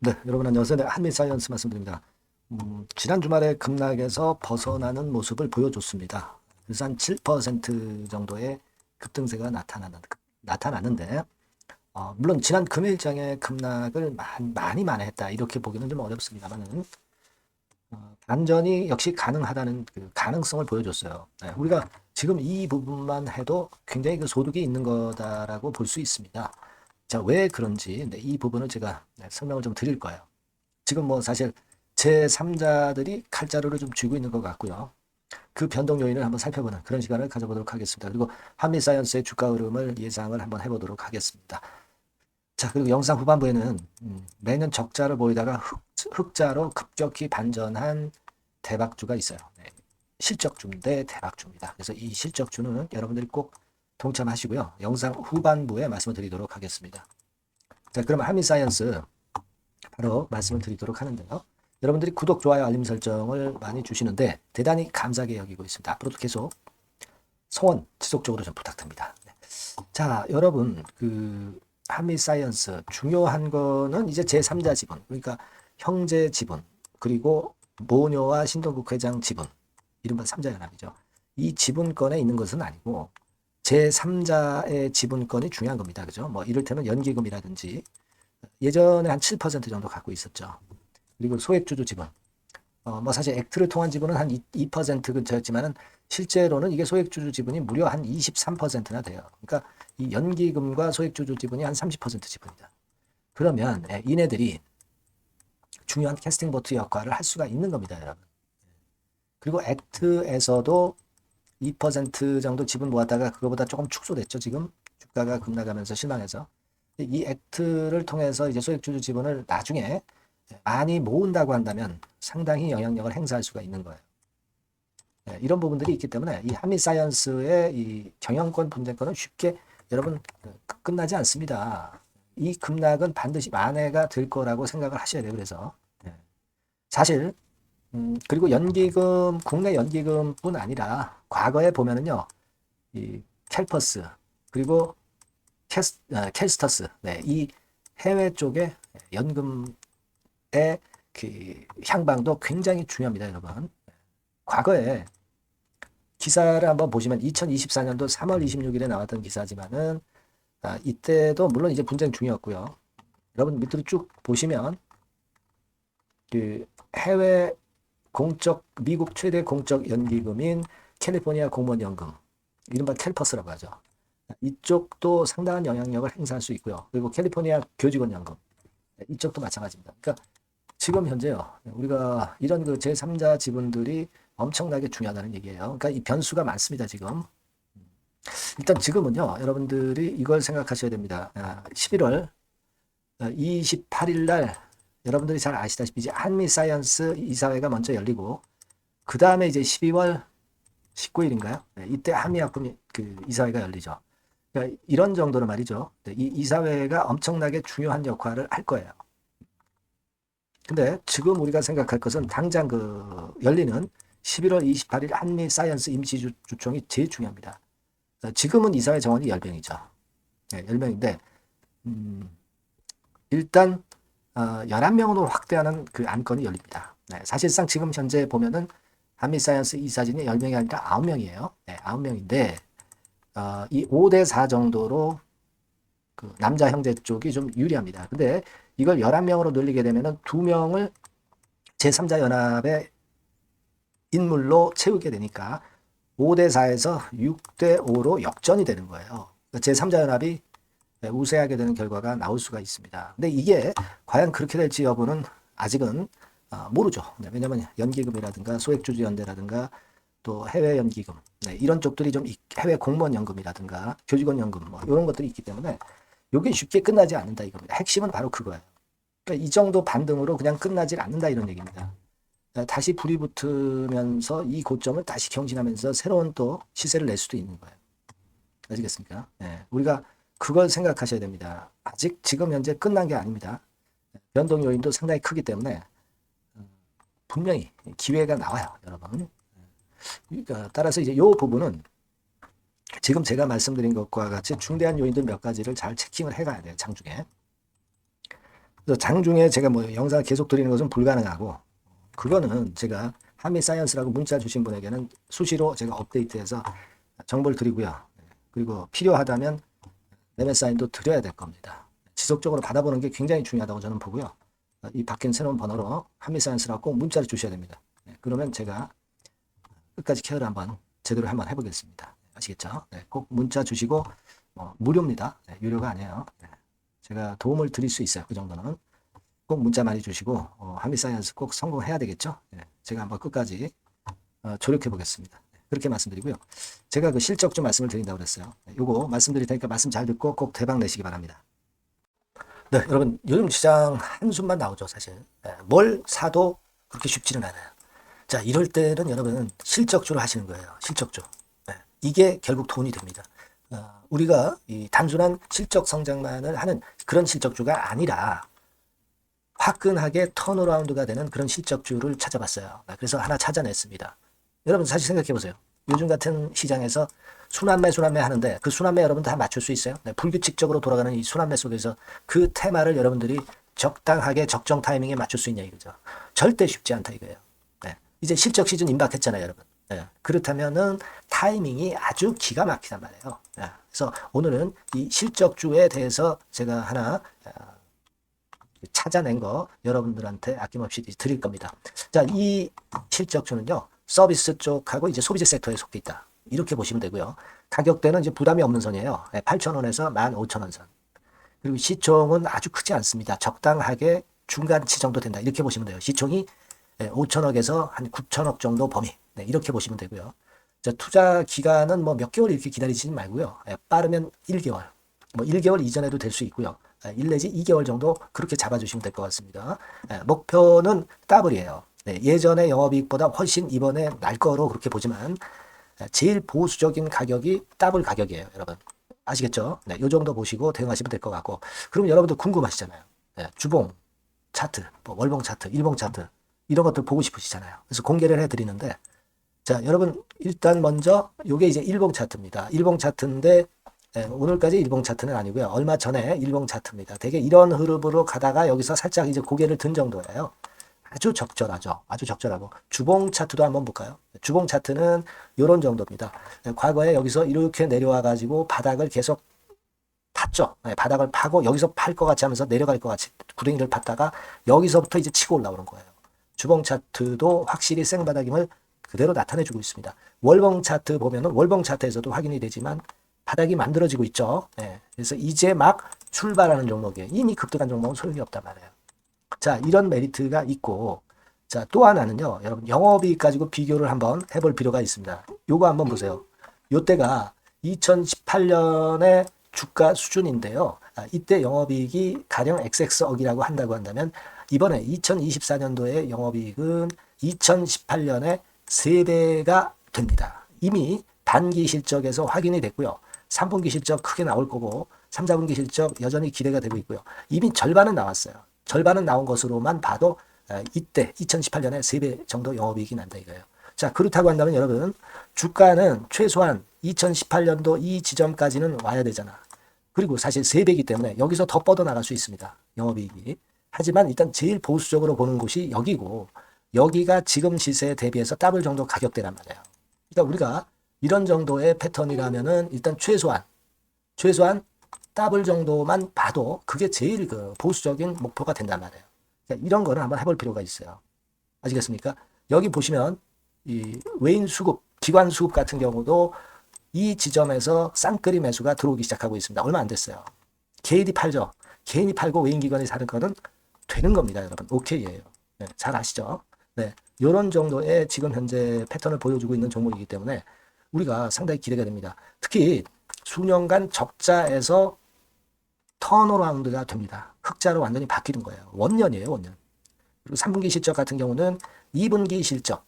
네, 여러분 안녕하세요. 네, 한미사이언스 말씀드립니다. 음, 지난 주말에 급락에서 벗어나는 모습을 보여줬습니다. 그래서 한 7% 정도의 급등세가 나타나는, 나타났는데, 어, 물론 지난 금일장의 급락을 많이, 많이 만회했다. 이렇게 보기는 좀 어렵습니다만은, 어, 반전이 역시 가능하다는 그 가능성을 보여줬어요. 네, 우리가 지금 이 부분만 해도 굉장히 그 소득이 있는 거다라고 볼 수 있습니다. 자, 왜 그런지 네, 이 부분을 제가 네, 설명을 좀 드릴 거예요. 지금 뭐 사실 제3자들이 칼자루를 좀 쥐고 있는 것 같고요. 그 변동 요인을 한번 살펴보는 그런 시간을 가져보도록 하겠습니다. 그리고 한미 사이언스의 주가 흐름을 예상을 한번 해보도록 하겠습니다. 자, 그리고 영상 후반부에는 음, 매년 적자를 보이다가 흑, 흑자로 급격히 반전한 대박주가 있어요. 네, 실적주 대 대박주입니다. 그래서 이 실적주는 여러분들이 꼭 동참하시고요. 영상 후반부에 말씀을 드리도록 하겠습니다. 자, 그럼 한미사이언스 바로 말씀을 드리도록 하는데요. 여러분들이 구독, 좋아요, 알림 설정을 많이 주시는데 대단히 감사하게 여기고 있습니다. 앞으로도 계속 소원 지속적으로 좀 부탁드립니다. 네. 자, 여러분 그 한미 사이언스 중요한 거는 이제 제3자 지분, 그러니까 형제 지분, 그리고 모녀와 신동국 회장 지분, 이른바 3자 연합이죠. 이 지분권에 있는 것은 아니고 제3자의 지분권이 중요한 겁니다. 그죠? 뭐 이를테면 연기금이라든지 예전에 한 7% 정도 갖고 있었죠. 그리고 소액주주 지분. 어, 뭐 사실 액트를 통한 지분은 한 2% 근처였지만은 실제로는 이게 소액주주 지분이 무려 한 23%나 돼요. 그러니까 이 연기금과 소액주주 지분이 한 30% 지분이다. 그러면 예, 이네들이 중요한 캐스팅 보트 역할을 할 수가 있는 겁니다, 여러분. 그리고 액트에서도 2% 정도 지분 모았다가 그거보다 조금 축소됐죠. 지금 주가가 급락하면서 실망해서 이 액트를 통해서 이제 소액주주 지분을 나중에 많이 모은다고 한다면 상당히 영향력을 행사할 수가 있는 거예요. 네, 이런 부분들이 있기 때문에 이 한미 사이언스의 이 경영권 분쟁권은 쉽게 여러분 끝나지 않습니다. 이 급락은 반드시 만회가 될 거라고 생각을 하셔야 돼요. 그래서 네. 사실 음, 그리고 연기금, 국내 연기금뿐 아니라 과거에 보면은요, 이 캘퍼스, 그리고 캐스, 어, 캐스터스, 네, 이 해외 쪽에 연금의 그 향방도 굉장히 중요합니다, 여러분. 과거에 기사를 한번 보시면 2024년도 3월 26일에 나왔던 기사지만은 아, 이때도 물론 이제 분쟁 중이었고요. 여러분 밑으로 쭉 보시면 그 해외 공적 미국 최대 공적 연기금인 캘리포니아 공무원 연금 이른바 캘퍼스라고 하죠. 이쪽도 상당한 영향력을 행사할 수 있고요. 그리고 캘리포니아 교직원 연금 이쪽도 마찬가지입니다. 그러니까 지금 현재요. 우리가 이런 그 제3자 지분들이 엄청나게 중요하다는 얘기예요. 그러니까 이 변수가 많습니다, 지금. 일단 지금은요, 여러분들이 이걸 생각하셔야 됩니다. 11월 28일 날 여러분들이 잘 아시다시피 이제 한미 사이언스 이사회가 먼저 열리고 그 다음에 이제 12월 19일인가요? 네, 이때 한미약품 그 이사회가 열리죠. 그러니까 이런 정도로 말이죠. 네, 이 이사회가 엄청나게 중요한 역할을 할 거예요. 근데 지금 우리가 생각할 것은 당장 그 열리는 11월 28일 한미 사이언스 임시 주총이 제일 중요합니다. 지금은 이사회 정원이 10명이죠. 네, 10명인데, 음, 일단 어, 11명으로 확대하는 그 안건이 열립니다. 네, 사실상 지금 현재 보면은 한미사이언스 이사진이 10명이 아니라 9명이에요. 네, 9명인데 어, 이 5대 4 정도로 그 남자 형제 쪽이 좀 유리합니다. 근데 이걸 11명으로 늘리게 되면은 2명을 제3자 연합의 인물로 채우게 되니까 5대 4에서 6대 5로 역전이 되는 거예요. 그러니까 제3자 연합이 네, 우세하게 되는 결과가 나올 수가 있습니다. 근데 이게 과연 그렇게 될지 여부는 아직은 어, 모르죠. 네, 왜냐하면 연기금이라든가 소액주주 연대라든가 또 해외 연기금 네, 이런 쪽들이 좀 해외 공무원 연금이라든가 교직원 연금 뭐 이런 것들이 있기 때문에 이게 쉽게 끝나지 않는다 이겁니다. 핵심은 바로 그거예요. 그러니까 이 정도 반등으로 그냥 끝나질 않는다 이런 얘기입니다. 네, 다시 불이 붙으면서 이 고점을 다시 경신하면서 새로운 또 시세를 낼 수도 있는 거예요. 아시겠습니까? 네, 우리가 그걸 생각하셔야 됩니다. 아직 지금 현재 끝난 게 아닙니다. 변동 요인도 상당히 크기 때문에 어, 분명히 기회가 나와요, 여러분. 그러니까 따라서 이제 이 부분은 지금 제가 말씀드린 것과 같이 중대한 요인들 몇 가지를 잘 체킹을 해가야 돼요, 장중에. 그래서 장중에 제가 뭐 영상을 계속 드리는 것은 불가능하고 그거는 제가 한미 사이언스라고 문자 주신 분에게는 수시로 제가 업데이트해서 정보를 드리고요. 그리고 필요하다면 매매 사인도 드려야 될 겁니다. 지속적으로 받아보는 게 굉장히 중요하다고 저는 보고요. 이 바뀐 새로운 번호로 한미 사이언스라고 꼭 문자를 주셔야 됩니다. 네, 그러면 제가 끝까지 케어를 한번 제대로 한번 해보겠습니다. 아시겠죠? 네, 꼭 문자 주시고 뭐 무료입니다. 네, 유료가 아니에요. 네, 제가 도움을 드릴 수 있어요. 그 정도는 꼭 문자 많이 주시고 어, 한미 사이언스 꼭 성공해야 되겠죠? 네, 제가 한번 끝까지 어, 조력해 보겠습니다. 네, 그렇게 말씀드리고요. 제가 그 실적 좀 말씀을 드린다고 그랬어요. 네, 요거 말씀드릴 테니까 말씀 잘 듣고 꼭 대박 내시기 바랍니다. 네, 여러분 요즘 시장 한숨만 나오죠, 사실. 네, 뭘 사도 그렇게 쉽지는 않아요. 자, 이럴 때는 여러분 실적주를 하시는 거예요. 실적주. 네, 이게 결국 돈이 됩니다. 어, 우리가 이 단순한 실적 성장만을 하는 그런 실적주가 아니라 화끈하게 턴어라운드가 되는 그런 실적주를 찾아봤어요. 네, 그래서 하나 찾아냈습니다. 여러분 사실 생각해 보세요. 요즘 같은 시장에서 순환매 순환매 하는데 그 순환매 여러분 다 맞출 수 있어요? 네, 불규칙적으로 돌아가는 이 순환매 속에서 그 테마를 여러분들이 적당하게 적정 타이밍에 맞출 수 있냐 이거죠. 절대 쉽지 않다 이거예요. 네, 이제 실적 시즌 임박했잖아요, 여러분. 네, 그렇다면은 타이밍이 아주 기가 막히단 말이에요. 네, 그래서 오늘은 이 실적주에 대해서 제가 하나 어, 찾아낸 거 여러분들한테 아낌없이 드릴 겁니다. 자, 이 실적주는요, 서비스 쪽하고 이제 소비재 섹터에 속해 있다. 이렇게 보시면 되고요. 가격대는 이제 부담이 없는 선이에요. 8,000원에서 15,000원 선. 그리고 시총은 아주 크지 않습니다. 적당하게 중간치 정도 된다. 이렇게 보시면 돼요. 시총이 5천억에서 한 9천억 정도 범위. 네, 이렇게 보시면 되고요. 자, 투자 기간은 뭐 몇 개월 이렇게 기다리지 말고요. 예, 빠르면 1개월. 뭐 1개월 이전에도 될 수 있고요. 1 내지 2개월 정도 그렇게 잡아주시면 될 것 같습니다. 예, 목표는 더블이에요. 네, 예전의 영업이익보다 훨씬 이번에 날 거로 그렇게 보지만 예, 제일 보수적인 가격이 더블 가격이에요, 여러분. 아시겠죠? 네, 요 정도 보시고 대응하시면 될 것 같고. 그럼 여러분들 궁금하시잖아요. 네, 주봉 차트, 뭐 월봉 차트, 일봉 차트 이런 것들 보고 싶으시잖아요. 그래서 공개를 해드리는데 자, 여러분 일단 먼저 요게 이제 일봉 차트입니다. 일봉 차트인데 예, 오늘까지 일봉 차트는 아니고요. 얼마 전에 일봉 차트입니다. 되게 이런 흐름으로 가다가 여기서 살짝 이제 고개를 든 정도예요. 아주 적절하죠. 아주 적절하고 주봉 차트도 한번 볼까요? 주봉 차트는 이런 정도입니다. 예, 과거에 여기서 이렇게 내려와 가지고 바닥을 계속 팠죠. 네, 바닥을 파고 여기서 팔 것 같이 하면서 내려갈 것 같이 구덩이를 팠다가 여기서부터 이제 치고 올라오는 거예요. 주봉 차트도 확실히 생바닥임을 그대로 나타내주고 있습니다. 월봉 차트 보면은 월봉 차트에서도 확인이 되지만 바닥이 만들어지고 있죠. 네, 그래서 이제 막 출발하는 종목이에요. 이미 급등한 종목은 소용이 없단 말이에요. 자, 이런 메리트가 있고, 자, 또 하나는요, 여러분, 영업이익 가지고 비교를 한번 해볼 필요가 있습니다. 요거 한번 보세요. 요때가 2018년의 주가 수준인데요. 아, 이때 영업이익이 가령 XX억이라고 한다고 한다면, 이번에 2024년도의 영업이익은 2018년에 3배가 됩니다. 이미 단기 실적에서 확인이 됐고요. 3분기 실적 크게 나올 거고, 3, 4분기 실적 여전히 기대가 되고 있고요. 이미 절반은 나왔어요. 절반은 나온 것으로만 봐도 이때 2018년에 3배 정도 영업이익이 난다 이거예요. 자 그렇다고 한다면 여러분 주가는 최소한 2018년도 이 지점까지는 와야 되잖아. 그리고 사실 3배이기 때문에 여기서 더 뻗어나갈 수 있습니다. 영업이익이. 하지만 일단 제일 보수적으로 보는 곳이 여기고 여기가 지금 시세에 대비해서 더블 정도 가격대란 말이에요. 그러니까 우리가 이런 정도의 패턴이라면은 일단 최소한 최소한 더블 정도만 봐도 그게 제일 그 보수적인 목표가 된단 말이에요. 그러니까 이런 거를 한번 해볼 필요가 있어요. 아시겠습니까? 여기 보시면 이 외인 수급, 기관 수급 같은 경우도 이 지점에서 쌍끌이 매수가 들어오기 시작하고 있습니다. 얼마 안 됐어요. 개인이 팔죠. 개인이 팔고 외인 기관이 사는 거는 되는 겁니다, 여러분. 오케이예요. 네, 잘 아시죠? 네, 이런 정도의 지금 현재 패턴을 보여주고 있는 종목이기 때문에 우리가 상당히 기대가 됩니다. 특히 수년간 적자에서 턴어라운드가 됩니다. 흑자로 완전히 바뀌는 거예요. 원년이에요, 원년. 그리고 3분기 실적 같은 경우는 2분기 실적,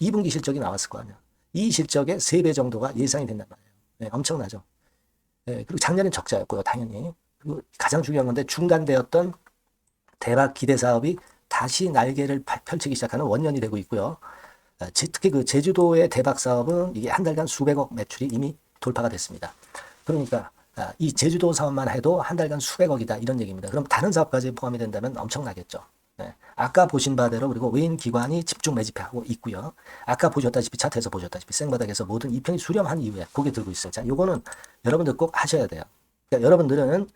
2분기 실적이 나왔을 거 아니야. 이 실적의 3배 정도가 예상이 된단 말이에요. 네, 엄청나죠. 네, 그리고 작년엔 적자였고요, 당연히. 그리고 가장 중요한 건데 중단되었던 대박 기대 사업이 다시 날개를 펼치기 시작하는 원년이 되고 있고요. 아, 특히 그 제주도의 대박 사업은 이게 한 달간 수백억 매출이 이미 돌파가 됐습니다. 그러니까 아, 이 제주도 사업만 해도 한 달간 수백억이다 이런 얘기입니다. 그럼 다른 사업까지 포함이 된다면 엄청나겠죠. 네. 아까 보신 바대로 그리고 외인 기관이 집중 매집하고 있고요. 아까 보셨다시피 차트에서 보셨다시피 생바닥에서 모든 이평이 수렴한 이후에 고개 들고 있어요. 자, 요거는 여러분들 꼭 하셔야 돼요. 그러니까 여러분들은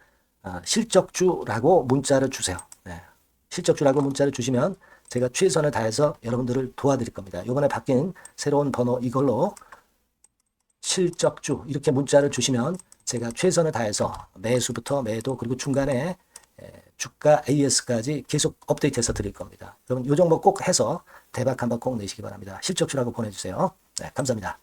어, 실적주라고 문자를 주세요. 네. 실적주라고 문자를 주시면 제가 최선을 다해서 여러분들을 도와드릴 겁니다. 요번에 바뀐 새로운 번호 이걸로 실적주 이렇게 문자를 주시면 제가 최선을 다해서 매수부터 매도 그리고 중간에 에, 주가 AS까지 계속 업데이트해서 드릴 겁니다. 여러분 요 종목 꼭 해서 대박 한번 꼭 내시기 바랍니다. 실적주라고 보내주세요. 네, 감사합니다.